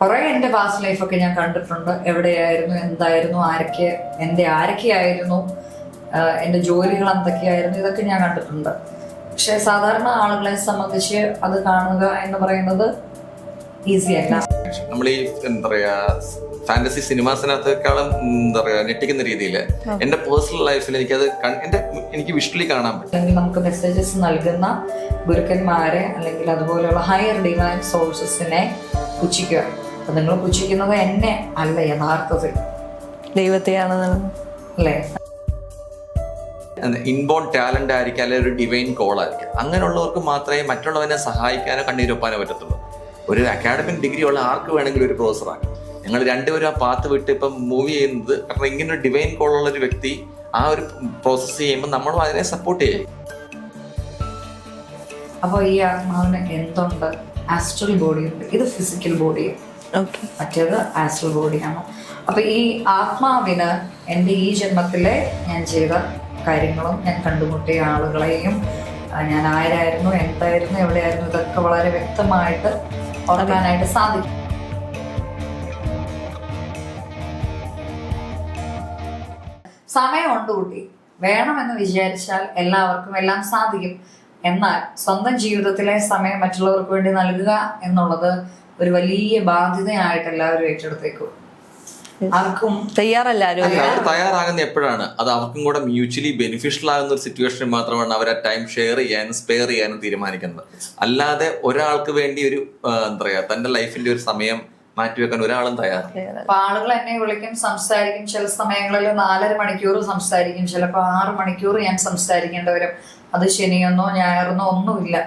കുറെ എന്റെ പാസ്റ്റ് ലൈഫൊക്കെ ഞാൻ കണ്ടിട്ടുണ്ട്. എവിടെയായിരുന്നു എന്തായിരുന്നു ആരൊക്കെ എന്റെ ആരൊക്കെയായിരുന്നു ആയിരുന്നു എന്റെ ജോലികൾ എന്തൊക്കെയായിരുന്നു ഇതൊക്കെ ഞാൻ കണ്ടിട്ടുണ്ട്. പക്ഷെ സാധാരണ ആളുകളെ സംബന്ധിച്ച് അത് കാണുക എന്ന് പറയുന്നത് ഈസി അല്ല. നമ്മൾ ഈ എന്താ പറയാ ഫാന്റസി സിനിമാസിനകത്തേക്കാളും എന്താ പറയാ ഞെട്ടിക്കുന്ന രീതിയിൽ എന്റെ പേഴ്സണൽ ലൈഫിൽ എനിക്ക് അത് എന്റെ എനിക്ക് വിഷ്വലി കാണാൻ പറ്റും. അല്ലെങ്കിൽ നമുക്ക് മെസ്സേജസ് നൽകുന്ന ഗുരുക്കന്മാരെ അല്ലെങ്കിൽ അതുപോലെയുള്ള ഹയർ ഡിവൈൻ സോഴ്സസിനെ പുച്ഛിക്കുക. അപ്പൊ നിങ്ങൾ പുച്ഛിക്കുന്നത് എന്നെ അല്ല യഥാർത്ഥത്തിൽ. ദൈവത്തെയാണ് അല്ലേ? ഇൻബോൺ ടാലന്റ് ആയിരിക്കും അല്ലെങ്കിൽ ഒരു ഡിവൈൻ കോൾ ആയിരിക്കും. അങ്ങനെയുള്ളവർക്ക് മാത്രമേ മറ്റുള്ളവനെ സഹായിക്കാനോ കണ്ണീരൊപ്പാനോ പറ്റത്തുള്ളൂ. ഒരു അക്കാഡമിക് ഡിഗ്രി ഉള്ള ആർക്ക് വേണമെങ്കിലും ഒരു പ്രൊഫസർ ആക്കാം ഞങ്ങൾ രണ്ടുപേരും ആ പാത്ത് വിട്ട് ഇപ്പം മൂവ് ചെയ്യുന്നത് കാരണം ഇങ്ങനെ ഒരു ഡിവൈൻ കോൾ ഉള്ള ഒരു വ്യക്തി ആ ഒരു പ്രോസസ്സ് ചെയ്യുമ്പോൾ നമ്മളും അതിനെ സപ്പോർട്ട് ചെയ്യും. അപ്പോൾ ഈ ആത്മാവിന് എന്തുണ്ട്? ആസ്ട്രൽ ബോഡിയുണ്ട് ഇത് ഫിസിക്കൽ ബോഡിയും മറ്റേത് ആസ്ട്രൽ ബോഡിയാണ് അപ്പൊ ഈ ആത്മാവിന് എന്റെ ഈ ജന്മത്തിലെ ഞാൻ ചെയ്ത കാര്യങ്ങളും ഞാൻ കണ്ടുമുട്ടിയ ആളുകളെയും ഞാൻ ആരായിരുന്നു എന്തായിരുന്നു എവിടെയായിരുന്നു ഇതൊക്കെ വളരെ വ്യക്തമായിട്ട് ഓർക്കാനായിട്ട് സാധിക്കും. സമയമുണ്ട് കുട്ടി. വേണമെന്ന് വിചാരിച്ചാൽ എല്ലാവർക്കും എല്ലാം സാധിക്കും. എന്നാൽ സ്വന്തം ജീവിതത്തിലെ സമയം മറ്റുള്ളവർക്ക് വേണ്ടി നൽകുക എന്നുള്ളത് ഒരു വലിയ ബാധ്യതയായിട്ട് എല്ലാവരും ഏറ്റെടുത്തേക്കും. ആർക്കും തയ്യാറല്ല തയ്യാറാകുന്ന എപ്പോഴാണ്? അത് അവർക്കും കൂടെ മ്യൂച്വലി ബെനിഫിഷ്യൽ ആകുന്ന ഒരു സിറ്റുവേഷൻ മാത്രമാണ് അവർ ആ ടൈം ഷെയർ ചെയ്യാനും സ്പെയർ ചെയ്യാനും തീരുമാനിക്കുന്നത്. അല്ലാതെ ഒരാൾക്ക് വേണ്ടി ഒരു എന്താ പറയാ തന്റെ ലൈഫിന്റെ ഒരു സമയം മാറ്റിവെക്കാൻ ഒരാളും തയ്യാറാണ് അപ്പൊ ആളുകൾ എന്നെ വിളിക്കും സംസാരിക്കും. ചില സമയങ്ങളിൽ നാലര മണിക്കൂർ സംസാരിക്കും. ചിലപ്പോൾ ആറ് മണിക്കൂർ ഞാൻ സംസാരിക്കേണ്ടി വരും. അത് ശനിയെന്നോ ഞായറെന്നോ ഒന്നുമില്ല.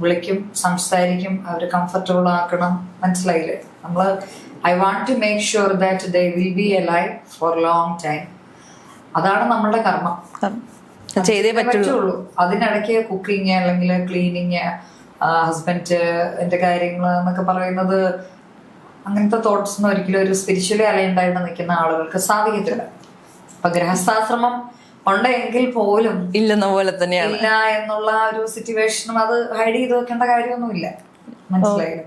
വിളിക്കും സംസാരിക്കും അവർ കംഫർട്ടബിൾ ആക്കണം. മനസ്സിലായില്ലേ? നമ്മൾ I want to make sure that they will be a life for long time അതാണ് നമ്മളുടെ കർമ്മം. ചെയ്തേ പറ്റുള്ളൂ. അതിനിടയ്ക്ക് കുക്കിങ് അല്ലെങ്കിൽ ക്ലീനിങ് ഹസ്ബൻഡ് എന്റെ കാര്യങ്ങൾ എന്നൊക്കെ പറയുന്നത് അങ്ങനത്തെ തോട്ട്സ് ഒന്നും ഒരിക്കലും ഒരു സ്പിരിച്വലി അലൈൻഡായിട്ട് നിൽക്കുന്ന ആളുകൾക്ക് സാധിക്കത്തില്ല. അപ്പൊ ഗൃഹസ്ഥാശ്രമം ഉണ്ടെങ്കിൽ പോലും ഇല്ലെന്ന പോലെ തന്നെയാണ്. ഇല്ല എന്നുള്ള ഒരു സിറ്റുവേഷനും അത് ഹൈഡ് ചെയ്ത് വെക്കേണ്ട കാര്യമൊന്നുമില്ല. മനസ്സിലായില്ല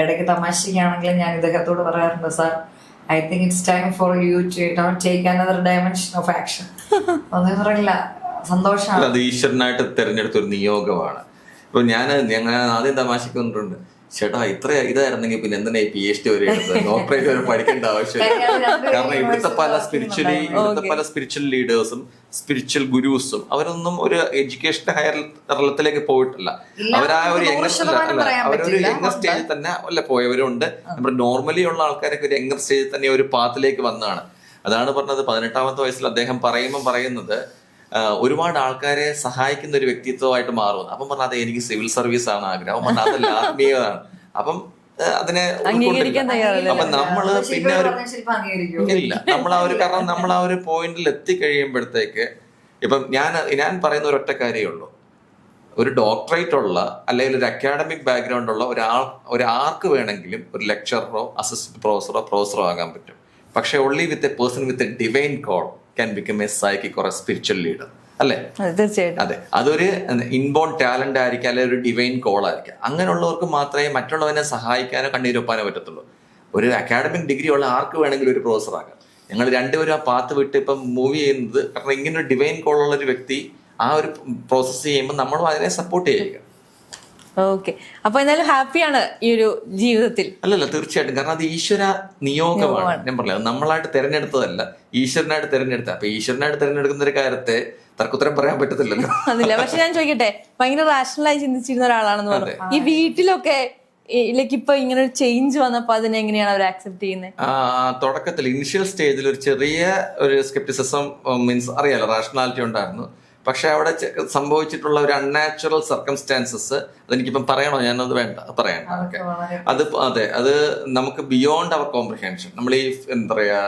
ഇടയ്ക്ക് തമാശയ്ക്കാണെങ്കിലും ഞാൻ ഇദ്ദേഹത്തോട് പറയാറുണ്ട് sir I think it's time for you to take another dimension of action ഒന്നും പറയില്ല. സന്തോഷമാണ്. അത് ഈശ്വരനായിട്ട് തിരഞ്ഞെടുത്ത ഒരു നിയോഗമാണ്. ഇപ്പൊ ഞാൻ ഞങ്ങൾ ആദ്യം തമാശക്ക് വന്നിട്ടുണ്ട്. ചേട്ടാ ഇത്ര ഇതായിരുന്നെങ്കിൽ പിന്നെ എന്തിനാ പി എച്ച് ഡി വരെ എടുത്തത്? ഡോക്ടറേറ്റ് വരെ പഠിക്കേണ്ട ആവശ്യമില്ല. കാരണം ഇവിടുത്തെ പല സ്പിരിച്വലി ഇവിടുത്തെ പല സ്പിരിച്വൽ ലീഡേഴ്സും സ്പിരിച്വൽ ഗുരുസും അവരൊന്നും ഒരു എഡ്യൂക്കേഷൻ ഹയർ തലത്തിലേക്ക് പോയിട്ടില്ല. അവരാ ഒരു യങ്ങർ അവരൊരു. യങ്ങർ സ്റ്റേജിൽ തന്നെ അല്ല പോയവരുണ്ട്. നമ്മുടെ നോർമലി ഉള്ള ആൾക്കാരൊക്കെ ഒരു യങ്ങർ സ്റ്റേജിൽ തന്നെ ഒരു പാത്തിലേക്ക് വന്നതാണ്. അതാണ് പറഞ്ഞത് പതിനെട്ടാമത്തെ വയസ്സിൽ അദ്ദേഹം പറയുമ്പോൾ പറയുന്നത് ഒരുപാട് ആൾക്കാരെ സഹായിക്കുന്ന ഒരു വ്യക്തിത്വമായിട്ട് മാറുന്നു. അപ്പം പറഞ്ഞാൽ അതെ എനിക്ക് സിവിൽ സർവീസ് ആണ് ആഗ്രഹം. അപ്പം പറഞ്ഞത് അതല്ല ആത്മീയതാണ്. അപ്പം അതിനെ അംഗീകരിക്കാൻ തയ്യാറല്ല? അപ്പൊ നമ്മൾ പിന്നെ ഒരു പറഞ്ഞാൽ? ഇല്ല. നമ്മൾ ആ ഒരു കാരണം നമ്മൾ ആ ഒരു പോയിന്റിൽ എത്തിക്കഴിയുമ്പോഴത്തേക്ക് ഇപ്പം ഞാൻ ഞാൻ പറയുന്ന ഒരൊറ്റ കാര്യമേ ഉള്ളൂ. ഒരു ഡോക്ടറേറ്റ് ഉള്ള അല്ലെങ്കിൽ ഒരു അക്കാഡമിക് ബാക്ക്ഗ്രൗണ്ട് ഉള്ള ഒരാൾ ഒരാൾക്ക് വേണമെങ്കിലും ഒരു ലെക്ചററോ അസിസ്റ്റന്റ് പ്രൊഫസറോ പ്രൊഫസറോ ആകാൻ പറ്റും. പക്ഷെ only with a person with a divine call can become a psychic or a spiritual leader അല്ലേ? തീർച്ചയായിട്ടും. അതെ. അതൊരു ഇൻബോൺ ടാലന്റ് ആയിരിക്കും അല്ലെങ്കിൽ ഒരു ഡിവൈൻ കോൾ ആയിരിക്കും. അങ്ങനെയുള്ളവർക്ക് മാത്രമേ മറ്റുള്ളവനെ സഹായിക്കാനോ കണ്ണീരൊപ്പാനോ പറ്റത്തുള്ളൂ. ഒരു അക്കാഡമിക് ഡിഗ്രി ഉള്ള ആർക്ക് വേണമെങ്കിലും ഒരു പ്രൊഫസർ ആകാം. ഞങ്ങൾ രണ്ടുപേരും ആ പാത്ത് വിട്ട് ഇപ്പം മൂവ് ചെയ്യുന്നത് കാരണം ഇങ്ങനെ ഒരു ഡിവൈൻ കോൾ ഉള്ള ഒരു വ്യക്തി ആ ഒരു പ്രോസസ്സ് ചെയ്യുമ്പോൾ നമ്മളും അതിനെ സപ്പോർട്ട് ചെയ്യുക. ഓക്കെ. അപ്പൊ എന്നാലും ഹാപ്പിയാണ് ഈ ഒരു ജീവിതത്തിൽ. അല്ലല്ല തീർച്ചയായിട്ടും. കാരണം അത് ഈശ്വര നിയോഗമാണ്. ഞാൻ പറഞ്ഞത് നമ്മളായിട്ട് തിരഞ്ഞെടുത്തതല്ല. ഈശ്വരനായിട്ട് തിരഞ്ഞെടുത്ത. അപ്പൊ ഈശ്വരനായിട്ട് തിരഞ്ഞെടുക്കുന്ന ഒരു കാര്യത്തെ തർക്കുത്തരം പറയാൻ പറ്റത്തില്ലല്ലോ. അതില്ല. പക്ഷെ ഞാൻ ചോദിക്കട്ടെ ഭയങ്കര റാഷണലായി ചിന്തിച്ചിരുന്ന ഒരാളാണെന്ന് പറഞ്ഞു. ഈ വീട്ടിലൊക്കെ ലൈക്ക് ഇപ്പൊ ഇങ്ങനെ ഒരു ചേഞ്ച് വന്നപ്പോ അതിനെ എങ്ങനെയാണ് അവർ ആക്സെപ്റ്റ് ചെയ്യുന്നത് തുടക്കത്തിൽ ഇനിഷ്യൽ സ്റ്റേജിൽ ഒരു ചെറിയ ഒരു സ്കെപ്റ്റിസിസം മീൻസ് അറിയാലോ റാഷണാലിറ്റി ഉണ്ടായിരുന്നു. പക്ഷെ അവിടെ സംഭവിച്ചിട്ടുള്ള ഒരു അൺനാച്ചുറൽ സർക്കംസ്റ്റാൻസസ് അതെനിക്കിപ്പം പറയണോ? ഞാനത് വേണ്ട പറയണ്ട. ഓക്കെ. അത് അതെ അത് നമുക്ക് ബിയോണ്ട് അവർ കോംപ്രിഹെൻഷൻ നമ്മൾ ഈ എന്താ പറയാ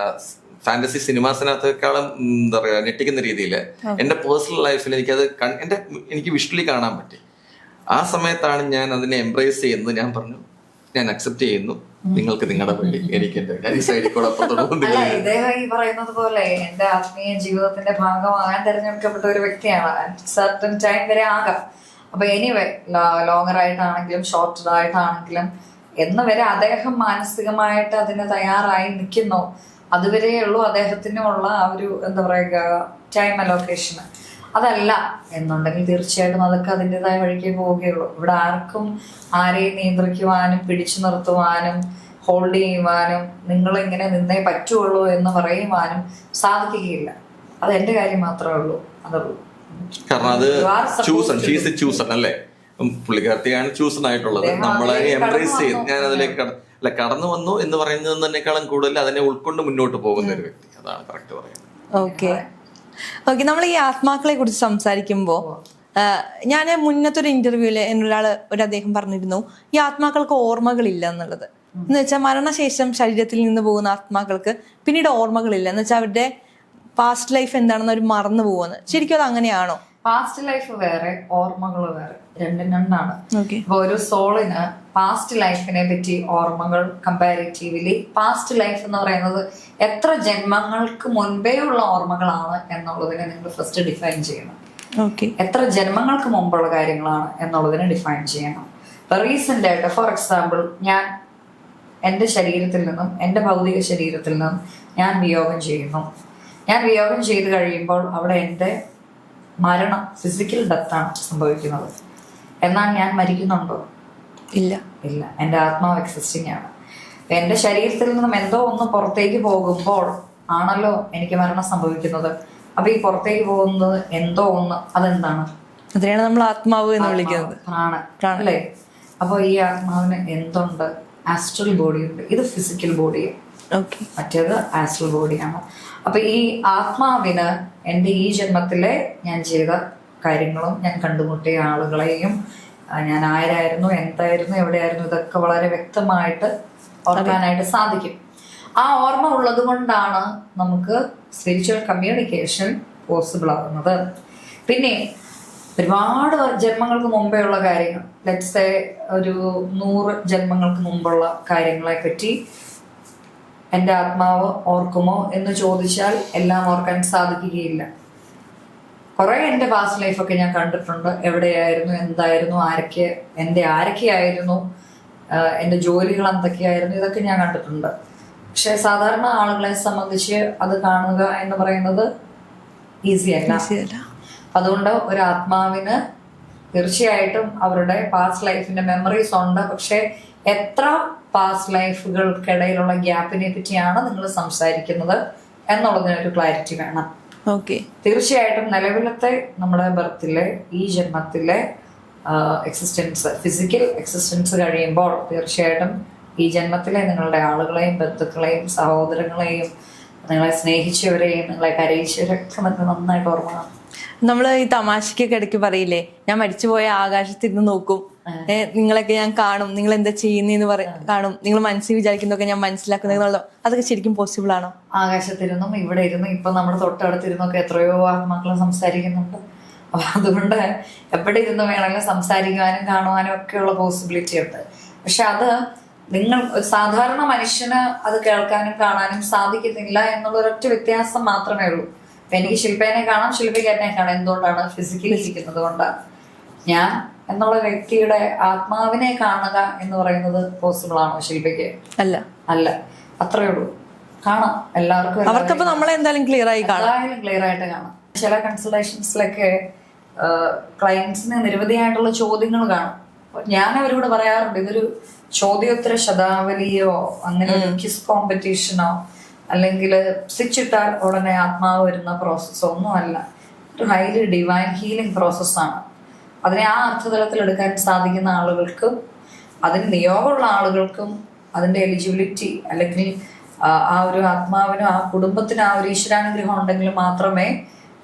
ഫാന്റസി സിനിമാസിനകത്തേക്കാളും എന്താ പറയാ ഞെട്ടിക്കുന്ന രീതിയിൽ എന്റെ പേഴ്സണൽ ലൈഫിൽ എനിക്കത് എന്റെ എനിക്ക് വിഷ്വലി കാണാൻ പറ്റി. ആ സമയത്താണ് ഞാൻ അതിനെ എംബ്രേസ് ചെയ്യുന്നത്. ഞാൻ പറഞ്ഞു ഞാൻ അക്സെപ്റ്റ് ചെയ്യുന്നു. നിങ്ങൾക്ക് നിങ്ങളുടെ വഴി എനിക്ക് എന്റെ ഞാൻ ഈ സൈഡിൽ കൂടെ ഇദ്ദേഹം ഈ പറയുന്നത് പോലെ എന്റെ ആത്മീയ ജീവിതത്തിന്റെ ഭാഗമാകാൻ തെരഞ്ഞെടുക്കപ്പെട്ട ഒരു വ്യക്തിയാണ്. സർട്ടൻ ടൈം വരെ ആകാം. അപ്പൊ എനിവേ ലോങ്ങർ ആയിട്ടാണെങ്കിലും ഷോർട്ടർ ആയിട്ടാണെങ്കിലും എന്ന് വരെ അദ്ദേഹം മാനസികമായിട്ട് അതിന് തയ്യാറായി നിൽക്കുന്നു. അതുവരെയുള്ളൂ അദ്ദേഹത്തിനുള്ള ആ ഒരു എന്താ പറയുക ടൈം അലോക്കേഷൻ അതല്ല. എന്നുണ്ടെങ്കിൽ തീർച്ചയായിട്ടും അതൊക്കെ അതിന്റെതായ വഴിക്ക് പോവുകയുള്ളൂ. ഇവിടെ ആർക്കും ആരെയും നിയന്ത്രിക്കുവാനും പിടിച്ചു നിർത്തുവാനും ഹോൾഡ് ചെയ്യുവാനും നിങ്ങൾ ഇങ്ങനെ നിന്നേ പറ്റുള്ളൂ എന്ന് പറയുവാനും സാധിക്കുകയില്ല. അത് എന്റെ കാര്യം മാത്രമേ ഉള്ളൂ. അതുള്ളൂ. കാരണം അത് ചൂസൺ ഷീസ് ചൂസൺ അല്ലേ? പുള്ളിക്കാർത്തിയാണ് ചൂസൺ ആയിട്ടുള്ളത്. നമ്മളെ എംബ്രേസ് ചെയ്ത് ഞാൻ അതിലേക്ക് അല്ല കടന്നു വന്നു എന്ന് പറയുന്നത് പറയുന്നതിനേക്കാളും കൂടുതൽ അതിനെ ഉൾക്കൊണ്ട് മുന്നോട്ട് പോകുന്ന ഒരു വ്യക്തി. അതാണ് കറക്റ്റ് പറയുന്നത്. ഓക്കെ ഓക്കെ നമ്മൾ ഈ ആത്മാക്കളെ കുറിച്ച് സംസാരിക്കുമ്പോൾ ഞാൻ മുന്നത്തെ ഒരു ഇന്റർവ്യൂൽ എന്നൊരാൾ ഒരു അദ്ദേഹം പറഞ്ഞിരുന്നു ഈ ആത്മാക്കൾക്ക് ഓർമ്മകളില്ല എന്നുള്ളത്. എന്ന് വെച്ചാൽ മരണശേഷം ശരീരത്തിൽ നിന്ന് പോകുന്ന ആത്മാക്കൾക്ക് പിന്നീട് ഓർമ്മകളില്ല. എന്ന് വെച്ചാൽ അവരുടെ പാസ്റ്റ് ലൈഫ് എന്താണെന്ന് അവർ മറന്നു പോകുന്നത്. ശരിക്കും അത് അങ്ങനെയാണോ? പാസ്റ്റ് ലൈഫ് വേറെ ഓർമ്മകൾ വേറെ. രണ്ടും രണ്ടാണ്. അപ്പൊ ഇപ്പൊ ഒരു സോളിന് പാസ്റ്റ് ലൈഫിനെ പറ്റി ഓർമ്മകൾ കമ്പാരിറ്റീവ്ലി പാസ്റ്റ് ലൈഫ് എന്ന് പറയുന്നത് എത്ര ജന്മങ്ങൾക്ക് മുൻപേ ഉള്ള ഓർമ്മകളാണ് എന്നുള്ളതിനെ നിങ്ങൾ ഫസ്റ്റ് ഡിഫൈൻ ചെയ്യണം. എത്ര ജന്മങ്ങൾക്ക് മുമ്പുള്ള കാര്യങ്ങളാണ് എന്നുള്ളതിനെ ഡിഫൈൻ ചെയ്യണം. ഇപ്പൊ റീസെന്റ് ആയിട്ട് ഫോർ എക്സാമ്പിൾ ഞാൻ എന്റെ ശരീരത്തിൽ നിന്നും എന്റെ ഭൗതിക ശരീരത്തിൽ നിന്നും ഞാൻ വിയോഗം ചെയ്യുന്നു. ഞാൻ വിയോഗം ചെയ്ത് കഴിയുമ്പോൾ അവിടെ എന്റെ മരണം ഫിസിക്കൽ ഡെത്താണ് സംഭവിക്കുന്നത്. എന്നാൽ ഞാൻ മരിക്കുന്നുണ്ടോ? ഇല്ല. ഇല്ല. എന്റെ ആത്മാവ് എക്സിസ്റ്റിംഗ് ആണ്. എന്റെ എന്റെ ശരീരത്തിൽ നിന്നും എന്തോ ഒന്ന് പുറത്തേക്ക് പോകുമ്പോൾ ആണല്ലോ എനിക്ക് മരണം സംഭവിക്കുന്നത്. അപ്പൊ ഈ പുറത്തേക്ക് പോകുന്നത് എന്തോ ഒന്ന് അതെന്താണ്? അതിനെയാണ് നമ്മൾ ആത്മാവ് എന്ന് വിളിക്കുന്നത്. പ്രാണൻ. അല്ലേ? അപ്പൊ ഈ ആത്മാവിന് എന്തുണ്ട്? ആസ്ട്രൽ ബോഡി ഉണ്ട്. ഇത് ഫിസിക്കൽ ബോഡി ഓക്കെ മറ്റേത് ആസ്ട്രൽ ബോഡിയാണ് അപ്പൊ ഈ ആത്മാവിന് എന്റെ ഈ ജന്മത്തിലെ ഞാൻ ചെയ്ത കാര്യങ്ങളും ഞാൻ കണ്ടുമുട്ടിയ ആളുകളെയും ഞാൻ ആരായിരുന്നു എന്തായിരുന്നു എവിടെയായിരുന്നു ഇതൊക്കെ വളരെ വ്യക്തമായിട്ട് ഓർക്കാനായിട്ട് സാധിക്കും. ആ ഓർമ്മ ഉള്ളത് കൊണ്ടാണ് നമുക്ക് സ്പിരിച്വൽ കമ്മ്യൂണിക്കേഷൻ പോസിബിൾ ആകുന്നത് പിന്നെ ഒരുപാട് ജന്മങ്ങൾക്ക് മുമ്പേ ഉള്ള കാര്യങ്ങൾ. ലെറ്റ്സ് ഒരു നൂറ് ജന്മങ്ങൾക്ക് മുമ്പുള്ള കാര്യങ്ങളെ പറ്റി എന്റെ ആത്മാവ് ഓർക്കുമോ എന്ന് ചോദിച്ചാൽ എല്ലാം ഓർക്കാൻ സാധിക്കുകയില്ല. കുറെ എന്റെ പാസ്റ്റ് ലൈഫൊക്കെ ഞാൻ കണ്ടിട്ടുണ്ട്. എവിടെയായിരുന്നു എന്തായിരുന്നു ആരൊക്കെ എന്റെ ആരൊക്കെയായിരുന്നു എന്റെ ജോലികൾ എന്തൊക്കെയായിരുന്നു ഇതൊക്കെ ഞാൻ കണ്ടിട്ടുണ്ട്. പക്ഷെ സാധാരണ ആളുകളെ സംബന്ധിച്ച് അത് കാണുക എന്ന് പറയുന്നത് ഈസി അല്ല. അതുകൊണ്ട് ഒരു ആത്മാവിന് തീർച്ചയായിട്ടും അവരുടെ പാസ്റ്റ് ലൈഫിന്റെ മെമ്മറീസ് ഉണ്ട്. പക്ഷെ എത്ര പാസ്റ്റ് ലൈഫുകൾക്കിടയിലുള്ള ഗ്യാപ്പിനെ പറ്റിയാണ് നിങ്ങൾ സംസാരിക്കുന്നത് എന്നുള്ളതിനൊരു ക്ലാരിറ്റി വേണം ഓക്കെ തീർച്ചയായിട്ടും നിലവിലത്തെ നമ്മുടെ ബർത്തിലെ ഈ ജന്മത്തിലെ എക്സിസ്റ്റൻസ് ഫിസിക്കൽ എക്സിസ്റ്റൻസ് കഴിയുമ്പോൾ തീർച്ചയായിട്ടും ഈ ജന്മത്തിലെ നിങ്ങളുടെ ആളുകളെയും ബന്ധുക്കളെയും സഹോദരങ്ങളെയും നിങ്ങളെ സ്നേഹിച്ചവരെയും നിങ്ങളെ കരയിച്ചവരൊക്കെ നിങ്ങൾക്ക് നന്നായിട്ട് ഓർമ്മ. നമ്മൾ ഈ തമാശക്കൊക്കെ ഇടയ്ക്ക് പറയില്ലേ ഞാൻ മരിച്ചുപോയ ആകാശത്തിരുന്ന് നോക്കും. നിങ്ങളൊക്കെ ഞാൻ കാണും. നിങ്ങൾ എന്താ ചെയ്യുന്നതെന്ന് പറ കാണും. നിങ്ങൾ മനസ്സിൽ വിചാരിക്കുന്നതൊക്കെ ഞാൻ മനസ്സിലാക്കുന്നത് അതൊക്കെ ശരിക്കും പോസിബിൾ ആണോ? ആകാശത്തിരുന്നും ഇവിടെ ഇരുന്നും ഇപ്പൊ നമ്മുടെ തൊട്ടടുത്തിരുന്നൊക്കെ എത്രയോ ആത്മാക്കൾ സംസാരിക്കുന്നുണ്ട്. അപ്പൊ അതുകൊണ്ട് എവിടെ ഇരുന്ന് വേണമെങ്കിലും സംസാരിക്കുവാനും കാണുവാനും ഒക്കെയുള്ള പോസിബിലിറ്റി ഉണ്ട്. പക്ഷെ അത് നിങ്ങൾ സാധാരണ മനുഷ്യന് അത് കേൾക്കാനും കാണാനും സാധിക്കുന്നില്ല എന്നുള്ള ഒരൊറ്റ വ്യത്യാസം മാത്രമേ ഉള്ളൂ. എനിക്ക് ശില്പേനെ കാണാം. ശില്പിക്ക് എന്നെ കാണാം. എന്തുകൊണ്ടാണ് ഫിസിക്കലി ഇരിക്കുന്നത് കൊണ്ടാണ് ഞാൻ എന്നുള്ള വ്യക്തിയുടെ ആത്മാവിനെ കാണുക എന്ന് പറയുന്നത് പോസിബിൾ ആണോ ശില്പയ്ക്ക്? അല്ല. അല്ല. അത്രേ ഉള്ളൂ. കാണാം. എല്ലാവർക്കും അവർക്കപ്പോ നമ്മളെ എന്തായാലും ക്ലിയർ ആയി കാണാം. എന്തായാലും ക്ലിയർ ആയിട്ട് കാണാം. ചില കൺസൾട്ടേഷൻസിലൊക്കെ ക്ലയൻസിന് നിരവധിയായിട്ടുള്ള ചോദ്യങ്ങൾ കാണും. ഞാൻ അവരോട് പറയാറുണ്ട് ഇതൊരു ചോദ്യോത്തര ശതാവലിയോ അങ്ങനെ കിസ് കോമ്പറ്റീഷനോ അല്ലെങ്കിൽ സ്വിച്ച് ഇട്ടാൽ ഉടനെ ആത്മാവ് വരുന്ന പ്രോസസ്സോ ഒന്നും അല്ല. ഒരു ഹൈലി ഡിവൈൻ ഹീലിംഗ് പ്രോസസ്സാണ് അതിനെ ആ അർത്ഥതലത്തിൽ എടുക്കാൻ സാധിക്കുന്ന ആളുകൾക്കും അതിന് നിയോഗമുള്ള ആളുകൾക്കും അതിന്റെ എലിജിബിലിറ്റി അല്ലെങ്കിൽ ആ ഒരു ആത്മാവിനും ആ കുടുംബത്തിനും ആ ഒരു ഈശ്വരാനുഗ്രഹം ഉണ്ടെങ്കിൽ മാത്രമേ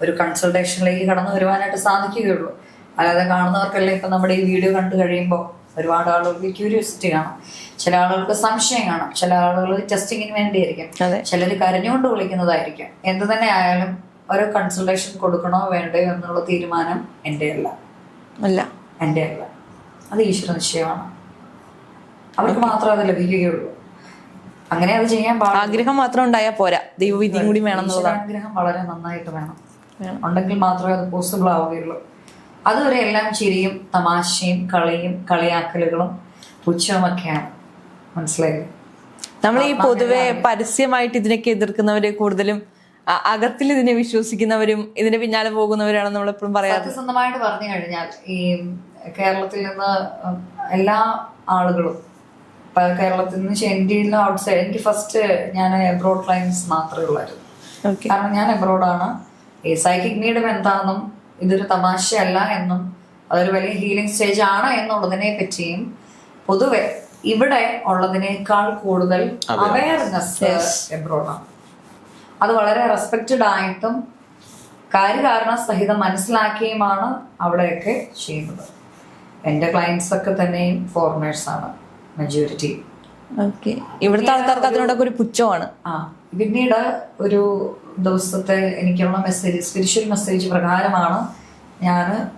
ഒരു കൺസൾട്ടേഷനിലേക്ക് കടന്നു വരുവാനായിട്ട് സാധിക്കുകയുള്ളൂ. അല്ലാതെ കാണുന്നവർക്കല്ലേ ഇപ്പം നമ്മുടെ ഈ വീഡിയോ കണ്ടു കഴിയുമ്പോൾ ഒരുപാട് ആളുകൾക്ക് ക്യൂരിയോസിറ്റി കാണും. ചില ആളുകൾക്ക് സംശയം കാണും. ചില ആളുകൾ ടെസ്റ്റിങ്ങിന് വേണ്ടിയായിരിക്കും. ചിലർ കരഞ്ഞുകൊണ്ട് വിളിക്കുന്നതായിരിക്കും. എന്ത് തന്നെ ആയാലും ഒരു കൺസൾട്ടേഷൻ കൊടുക്കണോ വേണ്ടയോ എന്നുള്ള തീരുമാനം എന്റെ അല്ല. അല്ല എന്റെ അല്ല അത് ഈശ്വര നിശ്ചയമാണ്. അവർക്ക് മാത്രമേ അത് ലഭിക്കുകയുള്ളൂ. അങ്ങനെ അത് ചെയ്യാൻ ആഗ്രഹം മാത്രം ഉണ്ടായാൽ പോരാ. ദൈവവിധിയും കൂടി വേണം ആഗ്രഹം വളരെ നന്നായിട്ട് വേണം. ഉണ്ടെങ്കിൽ മാത്രമേ അത് പോസിബിൾ ആവുകയുള്ളൂ. അതുവരെ എല്ലാം ചിരിയും തമാശയും കളിയും കളിയാക്കലുകളും പുച്ഛവുമൊക്കെയാണ്. മനസ്സിലായി നമ്മൾ ഈ പൊതുവെ പരസ്യമായിട്ട് ഇതിനൊക്കെ എതിർക്കുന്നവരെ കൂടുതലും അകത്തിൽ ഇതിനെ വിശ്വസിക്കുന്നവരും ഇതിന്റെ പിന്നാലെ പോകുന്നവരാണ് നമ്മൾ എപ്പോഴും പറയാറ്. സത്യസന്ധമായിട്ട് പറഞ്ഞു കഴിഞ്ഞാൽ ഈ കേരളത്തിൽ നിന്ന് എല്ലാ ആളുകളും ഇപ്പൊ കേരളത്തിൽ നിന്ന് ഇന്ത്യയിലും ഔട്ട് സൈഡ് എനിക്ക് ഫസ്റ്റ് ഞാൻ എബ്രോഡ് ക്ലൈൻസ് മാത്രമേ ഉള്ളായിരുന്നു. കാരണം ഞാൻ എബ്രോഡാണ്. ഈ സൈക്കിക് മീഡിയം എന്താണെന്നും ഇതൊരു തമാശയല്ല എന്നും അതൊരു വലിയ ഹീലിംഗ് സ്റ്റേജ് ആണ് എന്നുള്ളതിനെ പറ്റിയും പൊതുവെ ഇവിടെ ഉള്ളതിനേക്കാൾ കൂടുതൽ അവയർനെസ് എബ്രോഡാണ് അത് വളരെ റെസ്പെക്റ്റഡ് ആയിട്ടും കാര്യകാരണ സഹിതം മനസ്സിലാക്കിയുമാണ് അവിടെയൊക്കെ ചെയ്യുന്നത്. എന്റെ ക്ലയൻസ് ഒക്കെ തന്നെയും ഫോർമേഴ്സ് ആണ് മെജോറിറ്റി ഓക്കെ. ഇവിടുത്തെ ആൾക്കാർക്ക് അതിനോടൊക്കെ ഒരു പുച്ഛമാണ്. ആ പിന്നീട് ഒരു ദിവസത്തെ എനിക്കുള്ള മെസ്സേജ് സ്പിരിച്വൽ മെസ്സേജ് പ്രകാരമാണ് ഞാൻ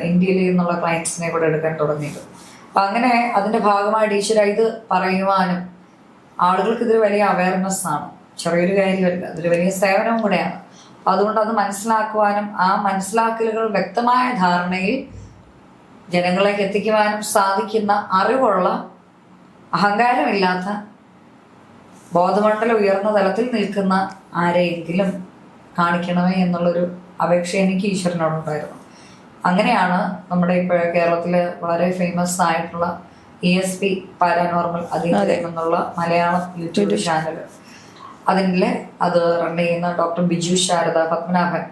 ഇന്ത്യയിൽ നിന്നുള്ള ക്ലയൻസിനെ കൂടെ എടുക്കാൻ തുടങ്ങിയത്. അപ്പം അങ്ങനെ അതിന്റെ ഭാഗമായിട്ട് ഈശ്വര ഇത് പറയുവാനും ആളുകൾക്ക് ഇതൊരു വലിയ അവയർനെസ് ആണ്. ചെറിയൊരു കാര്യമല്ല അതൊരു വലിയ സേവനവും കൂടെയാണ്. അപ്പം അതുകൊണ്ട് അത് മനസ്സിലാക്കുവാനും ആ മനസ്സിലാക്കലുകൾ വ്യക്തമായ ധാരണയിൽ ജനങ്ങളിലേക്ക് എത്തിക്കുവാനും സാധിക്കുന്ന അറിവുള്ള അഹങ്കാരമില്ലാത്ത ബോധമണ്ഡലം ഉയർന്ന തലത്തിൽ നിൽക്കുന്ന ആരെയെങ്കിലും കാണിക്കണമേ എന്നുള്ളൊരു അപേക്ഷ എനിക്ക് ഈശ്വരനോടുണ്ടായിരുന്നു. അങ്ങനെയാണ് നമ്മുടെ ഇപ്പോൾ കേരളത്തിൽ വളരെ ഫേമസ് ആയിട്ടുള്ള ഇ എസ് പി പാരാനോർമൽ അതീതം എന്നുള്ള മലയാളം യൂട്യൂബ് ചാനൽ അതിന്റെ അത് റൺ ചെയ്യുന്ന ഡോക്ടർ ബിജു ശാരദ പത്മനാഭൻ.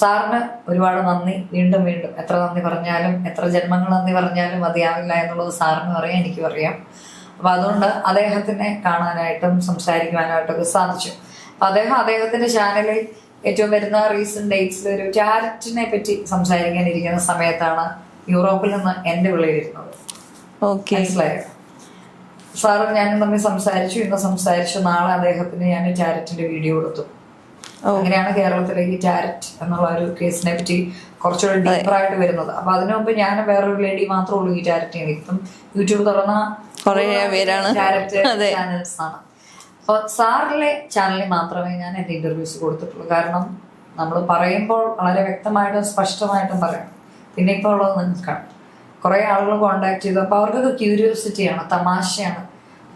സാറിന് ഒരുപാട് നന്ദി. വീണ്ടും വീണ്ടും എത്ര നന്ദി പറഞ്ഞാലും എത്ര ജന്മങ്ങൾ നന്ദി പറഞ്ഞാലും മതിയാവില്ല എന്നുള്ളത് സാറിന് പറയാം എനിക്ക് അറിയാം. അപ്പൊ അതുകൊണ്ട് അദ്ദേഹത്തിനെ കാണാനായിട്ടും സംസാരിക്കുവാനായിട്ടൊക്കെ സാധിച്ചു. അപ്പൊ അദ്ദേഹം അദ്ദേഹത്തിന്റെ ചാനലിൽ ഏറ്റവും വരുന്ന റീസെന്റ് ഡേറ്റ്സിൽ ഒരു ക്യാരറ്റിനെ പറ്റി സംസാരിക്കാനിരിക്കുന്ന സമയത്താണ് യൂറോപ്പിൽ നിന്ന് എന്റെ വിളി വരുന്നത് ഓക്കെ മനസ്സിലായോ? സാറും ഞാനും തമ്മിൽ സംസാരിച്ചു. ഇന്ന് സംസാരിച്ചു നാളെ അദ്ദേഹത്തിന് ഞാൻ ചാരിറ്റിന്റെ വീഡിയോ കൊടുത്തു. അങ്ങനെയാണ് കേരളത്തിലേക്ക് ടാരറ്റ് എന്നുള്ള ഒരു കേസിനെ പറ്റി കുറച്ചുകൂടി ഡീപ്പറായിട്ട് വരുന്നത്. അപ്പൊ അതിനു മുമ്പ് ഞാൻ വേറൊരു ലേഡി മാത്രമേ ഉള്ളൂ ഈ ചാരിറ്റി ഇപ്പം യൂട്യൂബ് തുറന്ന കുറേ പേരാണ്. ടാരറ്റ് ചാനൽസ് ആണ്. അപ്പൊ സാറിലെ ചാനലിൽ മാത്രമേ ഞാൻ എന്റെ ഇന്റർവ്യൂസ് കൊടുത്തിട്ടുള്ളൂ. കാരണം നമ്മൾ പറയുമ്പോൾ വളരെ വ്യക്തമായിട്ടും സ്പഷ്ടമായിട്ടും പറയണം പിന്നെ ഇപ്പോൾ ഉള്ളത് നിങ്ങൾക്കാണ്. കുറെ ആളുകൾ കോണ്ടാക്ട് ചെയ്തു. അപ്പൊ അവർക്കൊക്കെ ക്യൂരിയോസിറ്റിയാണ് തമാശയാണ്.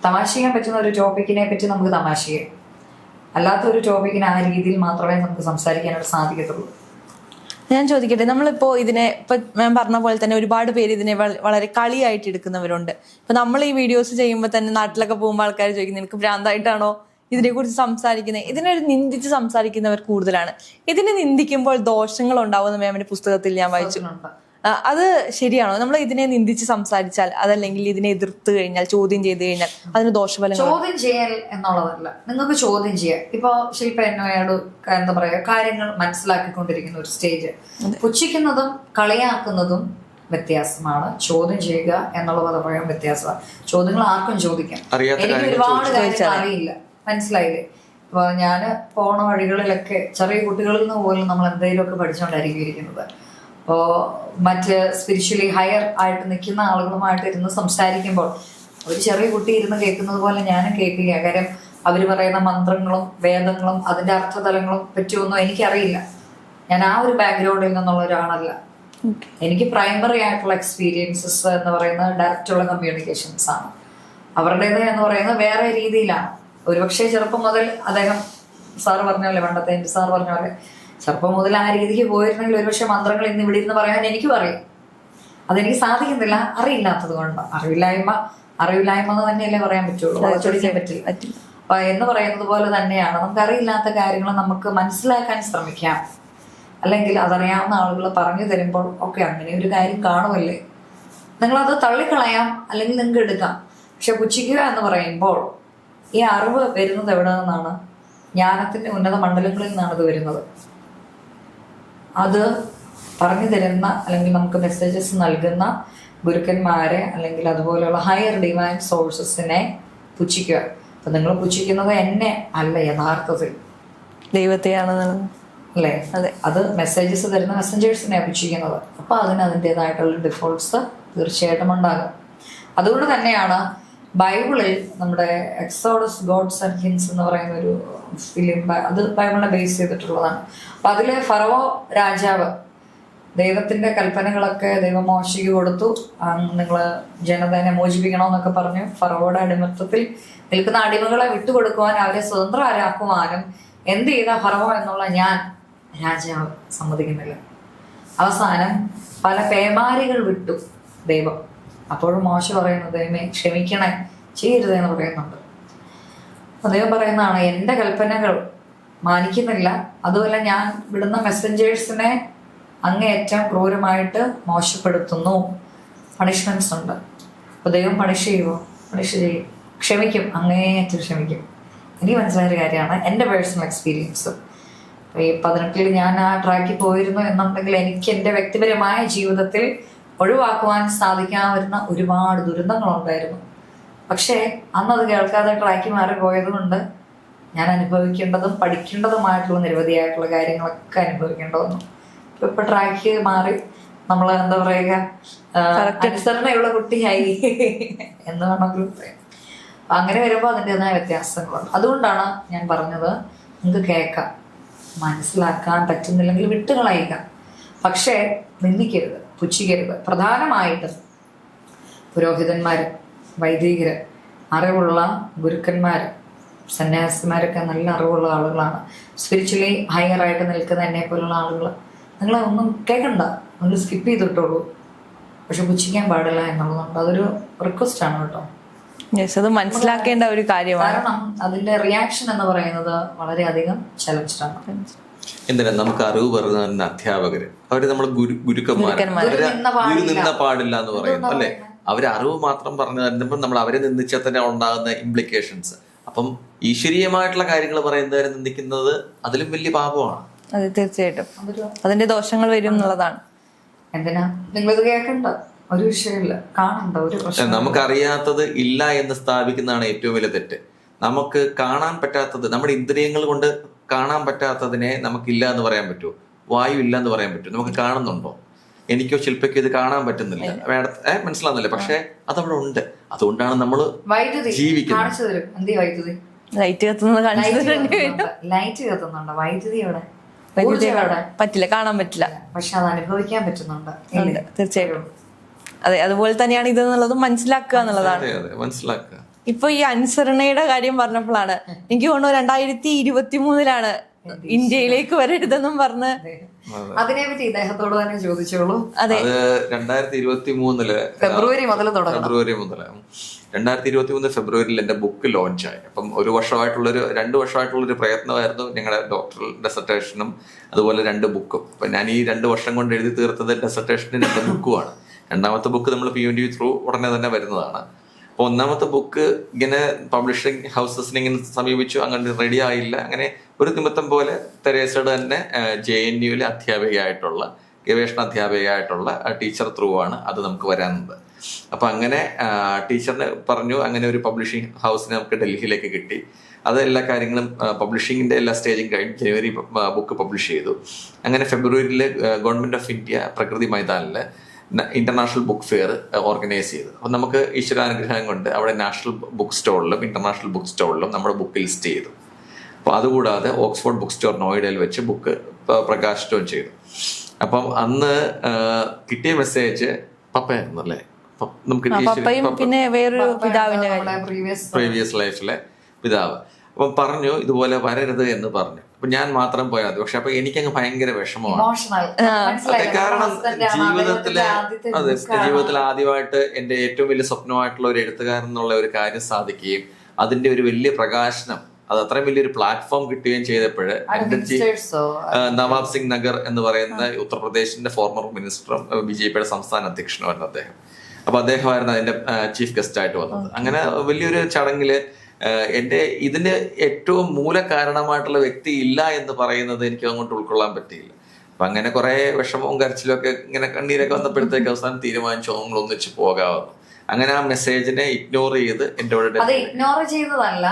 തമാശ ചെയ്യാൻ പറ്റുന്ന ഒരു ടോപ്പിക്കിനെ പറ്റി നമുക്ക് തമാശ ചെയ്യാം. അല്ലാത്ത ഒരു ടോപ്പിക്കിന് ആ രീതിയിൽ മാത്രമേ നമുക്ക് സംസാരിക്കാനായിട്ട് സാധിക്കത്തുള്ളൂ. ഞാൻ ചോദിക്കട്ടെ നമ്മളിപ്പോ ഇതിനെ ഇപ്പൊ ഞാൻ പറഞ്ഞ പോലെ തന്നെ ഒരുപാട് പേര് ഇതിനെ വളരെ കളിയായിട്ട് എടുക്കുന്നവരുണ്ട്. ഇപ്പൊ നമ്മൾ ഈ വീഡിയോസ് ചെയ്യുമ്പോൾ തന്നെ നാട്ടിലൊക്കെ പോകുമ്പോൾ ആൾക്കാർ ചോദിക്കുന്നത് നിനക്ക് ഭ്രാന്തായിട്ടാണോ ഇതിനെ കുറിച്ച് സംസാരിക്കുന്നത് ഇതിനൊരു നിന്ദിച്ച് സംസാരിക്കുന്നവർ കൂടുതലാണ്. ഇതിനെ നിന്ദിക്കുമ്പോൾ ദോഷങ്ങൾ ഉണ്ടാവുന്ന മാമിന്റെ പുസ്തകത്തിൽ ഞാൻ വായിച്ചു. ഉണ്ട്. ആ, അത് ശരിയാണോ? നമ്മൾ ഇതിനെ നിന്ദിച്ച് സംസാരിച്ചാൽ അതല്ലെങ്കിൽ ഇതിനെ എതിർത്ത് കഴിഞ്ഞാൽ ചോദ്യം ചെയ്ത് കഴിഞ്ഞാൽ അതിന് ദോഷഫലം ചോദ്യം ചെയ്യൽ എന്നുള്ളതല്ല. നിങ്ങൾക്ക് ചോദ്യം ചെയ്യാം. ഇപ്പൊ ശില്പ എന്നോട് എന്താ പറയാ കാര്യങ്ങൾ മനസ്സിലാക്കിക്കൊണ്ടിരിക്കുന്ന ഒരു സ്റ്റേജ് പുച്ഛിക്കുന്നതും കളിയാക്കുന്നതും വ്യത്യാസമാണ്. ചോദ്യം ചെയ്യുക എന്നുള്ള പദപ്രയോഗം വ്യത്യാസമാണ്. ചോദ്യങ്ങൾ ആർക്കും ചോദിക്കാം. അറിയാത്ത എനിക്ക് ഒരുപാട് കാര്യങ്ങൾ അറിയില്ല. മനസ്സിലായില്ലേ? അപ്പൊ ഞാൻ പോണ വഴികളിലൊക്കെ ചെറിയ കുട്ടികളിൽ നിന്ന് പോലും നമ്മൾ എന്തെങ്കിലുമൊക്കെ പഠിച്ചുകൊണ്ടായിരിക്കും ഇരിക്കുന്നത്. അപ്പോ മറ്റ് സ്പിരിച്വലി ഹയർ ആയിട്ട് നിൽക്കുന്ന ആളുകളുമായിട്ട് ഇരുന്ന് സംസാരിക്കുമ്പോൾ ഒരു ചെറിയ കുട്ടി ഇരുന്ന് കേൾക്കുന്നത് പോലെ ഞാനും കേൾക്കുക കാര്യം അവർ പറയുന്ന മന്ത്രങ്ങളും വേദങ്ങളും അതിന്റെ അർത്ഥതലങ്ങളും പറ്റുമെന്നും എനിക്കറിയില്ല. ഞാൻ ആ ഒരു ബാക്ക്ഗ്രൗണ്ടിൽ നിന്നുള്ള ഒരാളല്ല. എനിക്ക് പ്രൈമറി ആയിട്ടുള്ള എക്സ്പീരിയൻസസ് എന്ന് പറയുന്നത് ഡയറക്റ്റ് ഉള്ള കമ്മ്യൂണിക്കേഷൻസ് ആണ്. അവരുടേത് എന്ന് പറയുന്നത് വേറെ രീതിയിലാണ്. ഒരുപക്ഷെ ചെറുപ്പം മുതൽ അദ്ദേഹം സാർ പറഞ്ഞ പോലെ പണ്ടത്തെ എന്റെ സാർ പറഞ്ഞ പോലെ ചെറുപ്പം മുതൽ ആ രീതിക്ക് പോയിരുന്നെങ്കിൽ ഒരുപക്ഷെ മന്ത്രങ്ങൾ ഇന്ന് ഇവിടെ ഇരുന്ന് പറയാൻ എനിക്ക് പറയും. അതെനിക്ക് സാധിക്കുന്നില്ല. അറിയില്ലാത്തത് കൊണ്ട്. അറിവില്ലായ്മ അറിവില്ലായ്മ എന്ന് തന്നെയല്ലേ പറയാൻ പറ്റുള്ളൂ. ചോദിക്കാൻ പറ്റില്ല. എന്ന് പറയുന്നത് പോലെ തന്നെയാണ്. നമുക്ക് അറിയില്ലാത്ത കാര്യങ്ങൾ നമുക്ക് മനസ്സിലാക്കാൻ ശ്രമിക്കാം. അല്ലെങ്കിൽ അതറിയാവുന്ന ആളുകൾ പറഞ്ഞു തരുമ്പോൾ ഓക്കെ അങ്ങനെ ഒരു കാര്യം കാണുമല്ലേ? നിങ്ങളത് തള്ളിക്കളയാം. അല്ലെങ്കിൽ നിങ്ങൾക്ക് എടുക്കാം. പക്ഷെ പുച്ഛിക്കുക എന്ന് പറയുമ്പോൾ ഈ അറിവ് വരുന്നത് എവിടെ നിന്നാണ് ജ്ഞാനത്തിന്റെ ഉന്നത മണ്ഡലങ്ങളിൽ നിന്നാണ് ഇത് വരുന്നത്. അത് പറഞ്ഞു തരുന്ന അല്ലെങ്കിൽ നമുക്ക് മെസ്സേജസ് നൽകുന്ന ഗുരുക്കന്മാരെ അല്ലെങ്കിൽ അതുപോലെയുള്ള ഹയർ ഡിവൈൻ സോഴ്സസിനെ പുച്ഛിക്കുക. അപ്പൊ നിങ്ങൾ പുച്ഛിക്കുന്നത് എന്നെ അല്ല യഥാർത്ഥത്തിൽ. ദൈവത്തെയാണ്. അല്ലേ? അതെ. അത് മെസ്സേജസ് തരുന്ന മെസ്സഞ്ചേഴ്സിനെ പുച്ഛിക്കുന്നത്. അപ്പൊ അതിന് അതിന്റെതായിട്ടുള്ള ഡിഫോൾട്ട്സ് തീർച്ചയായിട്ടും ഉണ്ടാകും. അതുകൊണ്ട് തന്നെയാണ് ബൈബിളിൽ നമ്മുടെ എക്സോഡസ് ഗോഡ്സ് ആൻഡ് കിങ്സ് എന്ന് പറയുന്ന ഒരു ഫിലിം അത് ബൈബിളിനെ ബേസ് ചെയ്തിട്ടുള്ളതാണ്. അപ്പൊ അതിലെ ഫറവോ രാജാവ് ദൈവത്തിന്റെ കൽപ്പനകളൊക്കെ ദൈവം മോശയ്ക്ക് കൊടുത്തു. നിങ്ങൾ ജനതനെ മോചിപ്പിക്കണമെന്നൊക്കെ പറഞ്ഞു. ഫറവോയുടെ അടിമത്തത്തിൽ നിൽക്കുന്ന അടിമകളെ വിട്ടുകൊടുക്കുവാൻ അവരെ സ്വതന്ത്രരാക്കുവാനും എന്ത് ചെയ്ത ഫറവോ എന്നുള്ള ഞാൻ രാജാവ് സമ്മതിക്കുന്നില്ല. അവസാനം പല പേമാരികൾ വിട്ടു ദൈവം. അപ്പോഴും മോശ പറയുന്നു ദൈവമേ ക്ഷമിക്കണേ ചെയ്യരുത് എന്ന് പറയുന്നുണ്ട്. അദ്ദേഹം പറയുന്നതാണ് എന്റെ കൽപ്പനകൾ മാനിക്കുന്നില്ല. അതുപോലെ ഞാൻ വിടുന്ന മെസ്സഞ്ചേഴ്സിനെ അങ്ങേയറ്റം ക്രൂരമായിട്ട് മോശപ്പെടുത്തുന്നു. പണിഷ്മെന്റ്സ് ഉണ്ട്. അപ്പോൾ ദൈവം പണിഷ് ചെയ്യുമോ പണിഷ് ചെയ്യും. ക്ഷമിക്കും. അങ്ങേയറ്റം ക്ഷമിക്കും. എനിക്ക് മനസ്സിലായ ഒരു കാര്യമാണ് എന്റെ പേഴ്സണൽ എക്സ്പീരിയൻസ് ഈ പതിനെട്ടിൽ ഞാൻ ആ ട്രാക്കിൽ പോയിരുന്നു എന്നുണ്ടെങ്കിൽ എനിക്ക് എന്റെ വ്യക്തിപരമായ ജീവിതത്തിൽ ഒഴിവാക്കുവാൻ സാധിക്കാൻ വരുന്ന ഒരുപാട് ദുരന്തങ്ങളുണ്ടായിരുന്നു. പക്ഷേ അന്നത് കേൾക്കാതെ ട്രാക്കി മാറി പോയതുകൊണ്ട് ഞാൻ അനുഭവിക്കേണ്ടതും പഠിക്കേണ്ടതുമായിട്ടുള്ള നിരവധിയായിട്ടുള്ള കാര്യങ്ങളൊക്കെ അനുഭവിക്കേണ്ടി വന്നു. ഇപ്പൊ ഇപ്പൊ ട്രാക്ക് മാറി നമ്മൾ എന്താ പറയുക അനുസരണയുള്ള കുട്ടിയായി എന്ന് വേണമെങ്കിലും പറയാം. അങ്ങനെ വരുമ്പോൾ അതിന്റെതായ വ്യത്യാസങ്ങളുണ്ട്. അതുകൊണ്ടാണ് ഞാൻ പറഞ്ഞത് നിങ്ങൾക്ക് കേൾക്കാം. മനസ്സിലാക്കാൻ പറ്റുന്നില്ലെങ്കിൽ വിട്ടുകളയുക. പക്ഷേ നിന്ദിക്കരുത്. പുച്ഛിക്കരുത്. പ്രധാനമായിട്ട് പുരോഹിതന്മാർ വൈദികർ അറിവുള്ള ഗുരുക്കന്മാർ സന്യാസിമാരൊക്കെ നല്ല അറിവുള്ള ആളുകളാണ്. സ്പിരിച്വലി ഹയർ ആയിട്ട് നിൽക്കുന്ന എന്നെ പോലുള്ള ആളുകൾ നിങ്ങൾ ഒന്നും കേൾക്കണ്ട ഒന്ന് സ്കിപ്പ് ചെയ്തിട്ടുള്ളൂ പക്ഷെ പുച്ഛിക്കാൻ പാടില്ല എന്നുള്ളതുകൊണ്ട് അതൊരു റിക്വസ്റ്റ് ആണ് കേട്ടോ. അത് മനസ്സിലാക്കേണ്ട ഒരു കാര്യമാണ്. കാരണം അതിന്റെ റിയാക്ഷൻ എന്ന് പറയുന്നത് വളരെയധികം ചലഞ്ചാണ് എന്തിനാ? നമുക്ക് അറിവ് പറഞ്ഞു തരുന്ന അധ്യാപകര്. അവർ നമ്മൾ ഗുരു ഗുരുക്കന്മാർ. അവർ ഗുരു നിന്ന പാടില്ല. എന്ന് പറയുന്നു അല്ലെ? അവർ അറിവ് മാത്രം പറഞ്ഞു തരുമ്പോൾ നമ്മൾ അവരെ നിന്ദിച്ചാൽ തന്നെ ഉണ്ടാകുന്ന ഇംപ്ലിക്കേഷൻസ് അപ്പം ഈശ്വരീയമായിട്ടുള്ള കാര്യങ്ങൾ പറയുന്നവരെ നിന്ദിക്കുന്നത് അതിലും വലിയ പാപമാണ്. അതെ തീർച്ചയായിട്ടും. അതിന്റെ ദോഷങ്ങൾ വരും എന്നുള്ളതാണ്. എന്തിനാ? നിങ്ങൾ കേൾക്കണ്ട. ഒരു വിഷയമില്ല. കാണണ്ട ഒരു പ്രശ്നം നമുക്കറിയാത്തത് ഇല്ല എന്ന് സ്ഥാപിക്കുന്നതാണ് ഏറ്റവും വലിയ തെറ്റ്. നമുക്ക് കാണാൻ പറ്റാത്തത് നമ്മുടെ ഇന്ദ്രിയങ്ങൾ കൊണ്ട് കാണാൻ പറ്റാത്തതിനെ നമുക്കില്ല എന്ന് പറയാൻ പറ്റുമോ വായു ഇല്ല എന്ന് പറയാൻ പറ്റുമോ നമുക്ക് കാണുന്നുണ്ടോ? എനിക്കോ ശില്പയ്ക്കോ ഇത് കാണാൻ പറ്റുന്നില്ല. വേണ്ട ഏഹ് മനസ്സിലാവുന്നില്ല. പക്ഷെ അതവിടെ ഉണ്ട് അതുകൊണ്ടാണ് നമ്മൾ വൈദ്യുതി ജീവിക്കുന്നു. കാണിച്ചു തരും. എന്ത് ലൈറ്റ് കത്തുന്നത് ലൈറ്റ് കത്തുന്നുണ്ട്? വൈദ്യുതി എവിടെ? പറ്റില്ല കാണാൻ പറ്റില്ല. പക്ഷെ അത് അനുഭവിക്കാൻ പറ്റുന്നുണ്ട്? തീർച്ചയായിട്ടും അതെ അതുപോലെ തന്നെയാണ് ഇത് എന്നുള്ളത് മനസ്സിലാക്കുക എന്നുള്ളതാണ്. അതെ അതെ മനസ്സിലാക്കുക. ഇപ്പൊ ഈ അനുസരണയുടെ കാര്യം പറഞ്ഞപ്പോഴാണ്. എനിക്ക് തോന്നുന്നു രണ്ടായിരത്തി ഇരുപത്തി മൂന്നിലാണ് ഇന്ത്യയിലേക്ക് വരരുതെന്നും പറഞ്ഞ് അതിനെ പറ്റി ഇദ്ദേഹത്തോട് തന്നെ ചോദിച്ചോളൂ. അതെ. അത് രണ്ടായിരത്തി ഇരുപത്തി മൂന്നിൽ ഫെബ്രുവരി മുതൽ തുടങ്ങി ഫെബ്രുവരി മുതൽ രണ്ടായിരത്തി ഇരുപത്തി മൂന്ന് ഫെബ്രുവരിയിൽ എന്റെ ബുക്ക് ലോഞ്ചായി അപ്പം ഒരു വർഷമായിട്ടുള്ളൊരു രണ്ട് വർഷമായിട്ടുള്ളൊരു പ്രയത്നമായിരുന്നു ഞങ്ങളുടെ ഡോക്ടറൽ ഡെസർട്ടേഷനും അതുപോലെ രണ്ട് ബുക്കും. അപ്പൊ ഞാൻ ഈ രണ്ട് വർഷം കൊണ്ട് എഴുതി തീർത്തത് ഡെസർട്ടേഷനും രണ്ട് ബുക്കുമാണ്. രണ്ടാമത്തെ ബുക്ക് നമ്മൾ പി എൻ ഡി ത്രൂ ഉടനെ തന്നെ വരുന്നതാണ്. അപ്പോൾ ഒന്നാമത്തെ ബുക്ക് ഇങ്ങനെ പബ്ലിഷിംഗ് ഹൗസസിനെ ഇങ്ങനെ സമീപിച്ചു അങ്ങനെ റെഡി ആയില്ല. അങ്ങനെ ഒരു നിമിത്തം പോലെ തെരേസയുടെ തന്നെ ജെ എൻ യുവിലെ അധ്യാപികയായിട്ടുള്ള ഗവേഷണ അധ്യാപികയായിട്ടുള്ള ടീച്ചർ ത്രൂ ആണ് അത് നമുക്ക് വരാനുള്ളത്. അപ്പൊ അങ്ങനെ ടീച്ചറിന് പറഞ്ഞു അങ്ങനെ ഒരു പബ്ലിഷിംഗ് ഹൗസിനെ നമുക്ക് ഡൽഹിയിലേക്ക് കിട്ടി. അത് എല്ലാ കാര്യങ്ങളും പബ്ലിഷിങ്ങിന്റെ എല്ലാ സ്റ്റേജും കഴിഞ്ഞ് ജനുവരി ബുക്ക് പബ്ലിഷ് ചെയ്തു. അങ്ങനെ ഫെബ്രുവരിയിൽ ഗവൺമെന്റ് ഓഫ് ഇന്ത്യ പ്രകൃതി മൈതാനിൽ ഇന്റർനാഷണൽ ബുക്ക് ഫെയർ ഓർഗനൈസ് ചെയ്തത്. അപ്പം നമുക്ക് ഈശ്വരാനുഗ്രഹം കൊണ്ട് അവിടെ നാഷണൽ ബുക്ക് സ്റ്റോളിലും ഇന്റർനാഷണൽ ബുക്ക് സ്റ്റോളിലും നമ്മുടെ ബുക്ക് ലിസ്റ്റ് ചെയ്തു. അപ്പോൾ അതുകൂടാതെ ഓക്സ്ഫോർഡ് ബുക്ക് സ്റ്റോർ നോയിഡയിൽ വെച്ച് ബുക്ക് പ്രകാശിക്കുകയും ചെയ്തു. അപ്പം അന്ന് കിട്ടിയ മെസ്സേജ് പപ്പയായിരുന്നു അല്ലേ? നമുക്ക് പ്രീവിയസ് ലൈഫിലെ പിതാവ്. അപ്പം പറഞ്ഞു ഇതുപോലെ വരരുത് എന്ന് പറഞ്ഞു. അപ്പൊ ഞാൻ മാത്രം പോയാൽ മതി പക്ഷെ അപ്പൊ എനിക്കങ്ങ് ഭയങ്കര വിഷമമാണ്. കാരണം ജീവിതത്തിലെ അതെ ജീവിതത്തിൽ ആദ്യമായിട്ട് എന്റെ ഏറ്റവും വലിയ സ്വപ്നമായിട്ടുള്ള ഒരു എഴുത്തുകാരൻ എന്നുള്ള ഒരു കാര്യം സാധിക്കുകയും അതിന്റെ ഒരു വലിയ പ്രകാശനം അത് അത്രയും വലിയൊരു പ്ലാറ്റ്ഫോം കിട്ടുകയും ചെയ്തപ്പോൾ എന്റെ നവാബ് സിംഗ് നഗർ എന്ന് പറയുന്ന ഉത്തർപ്രദേശിന്റെ ഫോർമർ മിനിസ്റ്ററും ബി ജെ പിയുടെ സംസ്ഥാന അധ്യക്ഷനുമായിരുന്നു അദ്ദേഹം. അപ്പൊ അദ്ദേഹമായിരുന്നു അതിന്റെ ചീഫ് ഗസ്റ്റ് ആയിട്ട് വന്നത്. അങ്ങനെ വലിയൊരു ചടങ്ങിൽ എന്റെ ഇതിന് ഏറ്റവും മൂലകാരണമായിട്ടുള്ള വ്യക്തി ഇല്ല എന്ന് പറയുന്നത് എനിക്ക് അങ്ങോട്ട് ഉൾക്കൊള്ളാൻ പറ്റിയില്ല. അപ്പൊ അങ്ങനെ കുറെ വിഷമവും കരച്ചിലും ഒക്കെ ഇങ്ങനെ കണ്ണീരൊക്കെ വന്നപ്പോഴത്തേക്ക് അവസാനം തീരുമാനിച്ചു നമ്മൾ ഒന്നിച്ച് പോകാമെന്ന് അങ്ങനെ ആ മെസ്സേജിനെ ഇഗ്നോർ ചെയ്ത് എന്റെ കൂടെ ഇഗ്നോർ ചെയ്തതല്ല.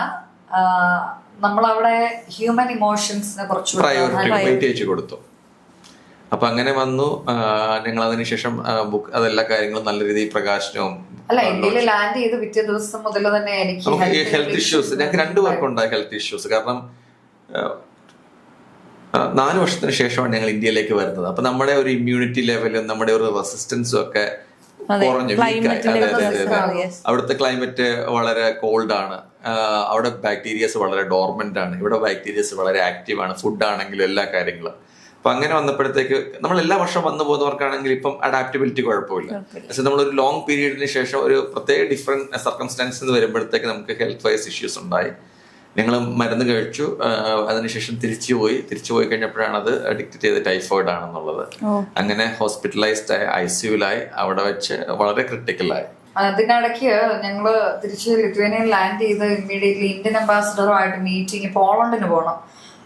നമ്മളവിടെ ഹ്യൂമൻ ഇമോഷൻസിനെ കുറച്ച് പ്രയോറിറ്റി വെയിറ്റേജ് കൊടുത്തു. അപ്പൊ അങ്ങനെ വന്നു. ഞങ്ങൾ അതിനുശേഷം ബുക്ക് അതെല്ലാ കാര്യങ്ങളും നല്ല രീതിയിൽ പ്രകാശനവും അല്ല ഇന്ത്യയിൽ ലാൻഡ് ചെയ്ത് പിറ്റേ ദിവസം മുതൽ തന്നെ എനിക്ക് ഹെൽത്ത് ഇഷ്യൂസ് ഞങ്ങൾക്ക് രണ്ട് രണ്ടുപേർക്കും ഉണ്ടായ ഹെൽത്ത് ഇഷ്യൂസ് കാരണം നാല് വർഷത്തിന് ശേഷമാണ് ഞങ്ങൾ ഇന്ത്യയിലേക്ക് വരുന്നത്. അപ്പൊ നമ്മുടെ ഒരു ഇമ്മ്യൂണിറ്റി ലെവലും നമ്മുടെ ഒരു റെസിസ്റ്റൻസും ഒക്കെ കുറഞ്ഞു. അവിടുത്തെ ക്ലൈമറ്റ് വളരെ കോൾഡ് ആണ്. അവിടെ ബാക്ടീരിയസ് വളരെ ഡോർമെന്റ് ആണ്. ഇവിടെ ബാക്ടീരിയസ് വളരെ ആക്റ്റീവ് ആണ്. ഫുഡ് ആണെങ്കിലും എല്ലാ കാര്യങ്ങളും. അപ്പൊ അങ്ങനെ വന്നപ്പോഴത്തേക്ക് നമ്മൾ എല്ലാ വർഷം വന്നു പോകുന്നവർക്കാണെങ്കിൽ ഇപ്പം അഡാപ്റ്റബിലിറ്റി കുഴപ്പമില്ല. പക്ഷെ നമ്മൾ ഒരു ലോങ് പീരീഡിന് ശേഷം ഒരു പ്രത്യേക ഡിഫറെന്റ് എന്ന് വരുമ്പോഴത്തേക്ക് നമുക്ക് ഹെൽത്ത് വൈസ് ഇഷ്യൂസ് ഉണ്ടായി. ഞങ്ങൾ മരുന്ന് കഴിച്ചു അതിനുശേഷം തിരിച്ചു പോയി. തിരിച്ചു പോയി കഴിഞ്ഞപ്പോഴാണ് അത് അഡിക്റ്റ് ചെയ്ത് ടൈഫോയിഡ് ആണെന്നുള്ളത്. അങ്ങനെ ഹോസ്പിറ്റലൈസ്ഡ് ആയി ഐ സിയുലായി അവിടെ വെച്ച് വളരെ ക്രിട്ടിക്കലായി അതിനിടയ്ക്ക് ഞങ്ങൾ തിരിച്ച് ലിത്വേനിയൻ ലാൻഡ് ചെയ്ത് ഇമ്മീഡിയറ്റ്ലി ഇന്ത്യൻ അംബാസിഡറുമായിട്ട് മീറ്റിംഗ് പോളണ്ടിന് പോകണം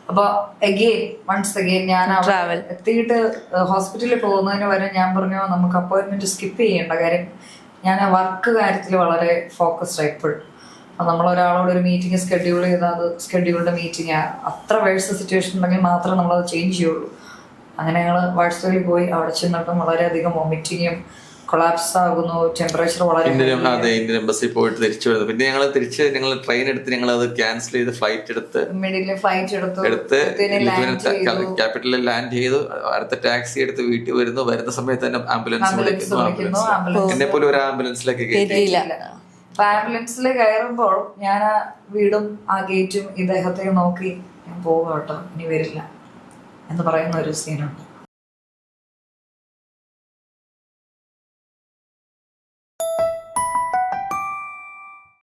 അപ്പൊ അഗെയിൻ വൺസ് അഗെയിൻ ഞാൻ ട്രാവൽ എത്തിയിട്ട് ഹോസ്പിറ്റലിൽ പോകുന്നതിന് വരെ ഞാൻ പറഞ്ഞു നമുക്ക് അപ്പോയിന്റ്മെന്റ് സ്കിപ്പ് ചെയ്യേണ്ട കാര്യം. ഞാൻ വർക്ക് കാര്യത്തിൽ വളരെ ഫോക്കസ്ഡ് എപ്പോഴും അപ്പൊ നമ്മൾ ഒരാളോട് ഒരു മീറ്റിംഗ് സ്കെഡ്യൂൾ ചെയ്താൽ അത് സ്കെഡ്യൂൾഡ് മീറ്റിംഗ് അത്ര വേഴ്സ് സിറ്റുവേഷൻ ഉണ്ടെങ്കിൽ മാത്രമേ നമ്മളത് ചേഞ്ച് ചെയ്യുള്ളൂ. അങ്ങനെ ഞങ്ങൾ വാട്സപ്പിൽ പോയി അവിടെ ചെന്നിട്ടും വളരെയധികം വോമിറ്റിങ്ങും കൊളാപ്സ് ആകുന്നു ടെമ്പറേച്ചർ വളരെ ഇന്ത്യൻ അതെ ഇന്ത്യൻ എംബസി പോയിട്ട് തിരിച്ചു വരുന്നു. പിന്നെ ഞങ്ങൾ തിരിച്ച് ഞങ്ങൾ ട്രെയിൻ എടുത്ത് ഞങ്ങൾ അത് ക്യാൻസൽ ചെയ്ത് ഫ്ലൈറ്റ് എടുത്ത് ഫ്ലൈറ്റ് എടുത്തു. ക്യാപിറ്റലിൽ ലാൻഡ് ചെയ്തു. അടുത്ത ടാക്സി എടുത്ത് വീട്ടിൽ വരുന്നു. വരുന്ന സമയത്ത് തന്നെ ആംബുലൻസ് വിളിക്കുന്നു. ആംബുലൻസ് എന്നെ പോലും ഒരു ആംബുലൻസിലേക്ക് കയറ്റിയില്ല ആംബുലൻസിൽ കയറുമ്പോൾ ഞാൻ ആ വീടും ആ ഗേറ്റും ഇദ്ദേഹത്തെ നോക്കി. ഞാൻ പോകും കേട്ടോ. ഇനി വരില്ല എന്ന് പറയുന്ന ഒരു സീനുണ്ട്